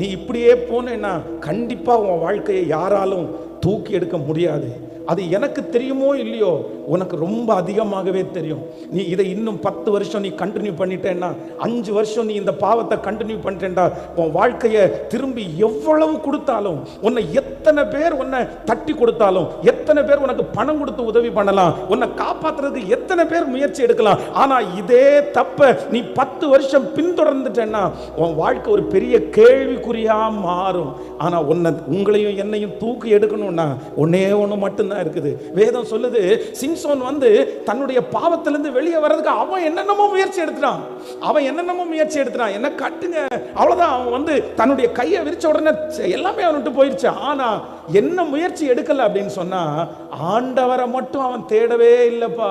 நீ இப்படியே போனேன்னா கண்டிப்பாக உன் வாழ்க்கையை யாராலும் தூக்கி எடுக்க முடியாது. அது எனக்கு தெரியுமோ இல்லையோ? உனக்கு ரொம்ப அதிகமாகவே தெரியும். நீ இதை இன்னும் பத்து வருஷம் நீ கண்டினியூ பண்ணிட்டேன்னா அஞ்சு வருஷம் நீ இந்த பாவத்தை கண்டினியூ பண்ணிட்டேன்டா உன் வாழ்க்கையை திரும்பி எவ்வளவு கொடுத்தாலும் உன்னை எத்தனை பேர் உன்னை தட்டி கொடுத்தாலும் எத்தனை பேர் உனக்கு பணம் கொடுத்து உதவி பண்ணலாம் உன்னை காப்பாற்றுறதுக்கு எத்தனை பேர் முயற்சி எடுக்கலாம். ஆனால் இதே தப்ப நீ பத்து வருஷம் பின்தொடர்ந்துட்டேன்னா உன் வாழ்க்கை ஒரு பெரிய கேள்விக்குறியாக மாறும். ஆனால் உன்னை உங்களையும் என்னையும் தூக்கி எடுக்கணும்னா ஒன்னே ஒன்று மட்டும்தான். இருக்குது. வேதம் சொல்லுது சிம்சோன் வந்து தன்னுடைய பாவத்திலிருந்து வெளியே வர்றதுக்கு அவன் என்னென்னமோ முயற்சி எடுத்துட்டான். அவன் என்னென்னமோ முயற்சி எடுத்துட்டான். என்ன கட்டுங்க. அவ்வளவுதான் அவன் வந்து தன்னுடைய கையை விரிச்ச உடனே எல்லாமே அவன்கிட்ட போயிடுச்சு ஆனா என்ன முயற்சி எடுக்கல அப்படின்னு சொன்னா ஆண்டவரை மட்டும் அவன் தேடவே இல்லைப்பா.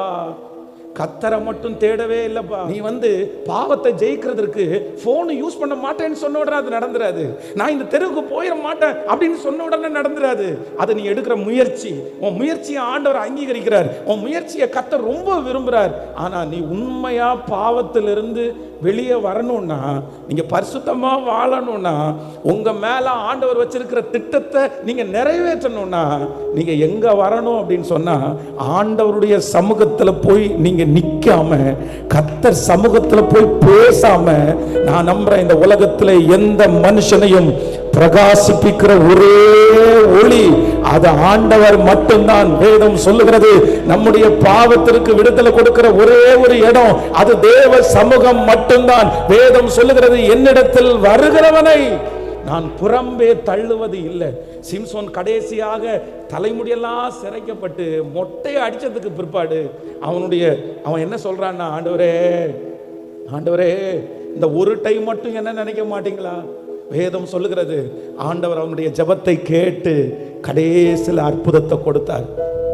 கத்தரை மட்டும் தேடவே இல்லைப்பா. நீ வந்து பாவத்தை ஜெயிக்கிறதுக்கு ஃபோனு யூஸ் பண்ண மாட்டேன்னு சொன்ன உடனே அது நடந்துராது. நான் இந்த தெருவுக்கு போயிட மாட்டேன் அப்படின்னு சொன்ன உடனே நடந்துராது. அதை நீ எடுக்கிற முயற்சி. உன் முயற்சியை ஆண்டவர் அங்கீகரிக்கிறார். உன் முயற்சியை கத்தர் ரொம்ப விரும்புகிறார் ஆனால் நீ உண்மையா பாவத்திலிருந்து வெளியே வரணும்னா நீங்க பரிசுத்தமாக வாழணும்னா உங்கள் மேலே ஆண்டவர் வச்சிருக்கிற திட்டத்தை நீங்கள் நிறைவேற்றணும்னா நீங்கள் எங்கே வரணும் அப்படின்னு சொன்னால் ஆண்டவருடைய சமூகத்தில் போய் நீங்கள் நீங்க நிக்காம கத்தர் சமூகத்துல போய் பேசாம நான் நம்புறேன் இந்த உலகத்துல எந்த மனுஷனையும் பிரகாசிப்பிக்கிற ஒரே ஒளி அது ஆண்டவர் மட்டும்தான். வேதம் சொல்லுகிறது நம்முடைய பாவத்திற்கு விடுதலை கொடுக்கிற ஒரே ஒரு இடம் அது தேவ சமூகம் மட்டும்தான். வேதம் சொல்லுகிறது என்னிடத்தில் வருகிறவனை நான் புறம்பே தள்ளுவது இல்லை. சிம்சோன் கடைசியாக தலைமுடியெல்லாம் சிறைக்கப்பட்டு மொட்டையை அடிச்சதுக்கு பிற்பாடு அவனுடைய அவன் என்ன சொல்கிறான்னா ஆண்டவரே ஆண்டவரே இந்த ஒரு டைம் மட்டும் என்ன நினைக்க மாட்டீங்களா? வேதம் சொல்லுகிறது ஆண்டவர் அவனுடைய ஜெபத்தை கேட்டு கடைசியில் அற்புதத்தை கொடுத்தார்.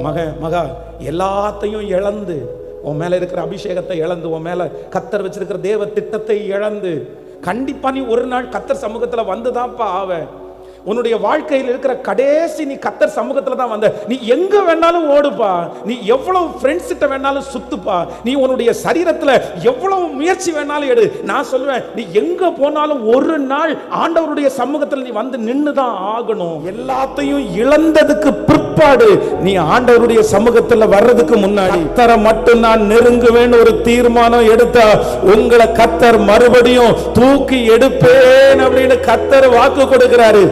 மக மகா எல்லாத்தையும் இழந்து உன் மேலே இருக்கிற அபிஷேகத்தை இழந்து உன் மேலே கத்தர் வச்சிருக்கிற தேவ திட்டத்தை இழந்து கண்டிப்பா நீ ஒரு நாள் கத்தர் சமூகத்துல வந்துதான்ப்பா ஆவ உன்னுடைய வாழ்க்கையில் இருக்கிற கடைசி நீ கத்தர் சமூகத்துல தான் வந்த. நீ எங்க வேணாலும் ஓடுப்பா. நீ எவ்வளவு ஃப்ரெண்ட்ஸ் கிட்ட வேணாலும் சுத்துப்பா. நீ உன்னுடைய சரீரத்தில் எவ்வளவு முயற்சி வேணாலும் எடு. நான் சொல்லுவேன் நீ எங்க போனாலும் ஒரு நாள் ஆண்டவருடைய சமூகத்தில் நீ வந்து நின்று தான் ஆகணும். எல்லாத்தையும் இழந்ததுக்கு பிற்பாடு நீ ஆண்டவருடைய சமூகத்தில் வர்றதுக்கு முன்னாடி கத்தரை மட்டும் நான் நெருங்குவேன் ஒரு தீர்மானம் எடுத்தா உங்களை கத்தர் மறுபடியும் தூக்கி எடுப்பேன் அப்படின்னு கத்தர் வாக்கு கொடுக்கிறாரு.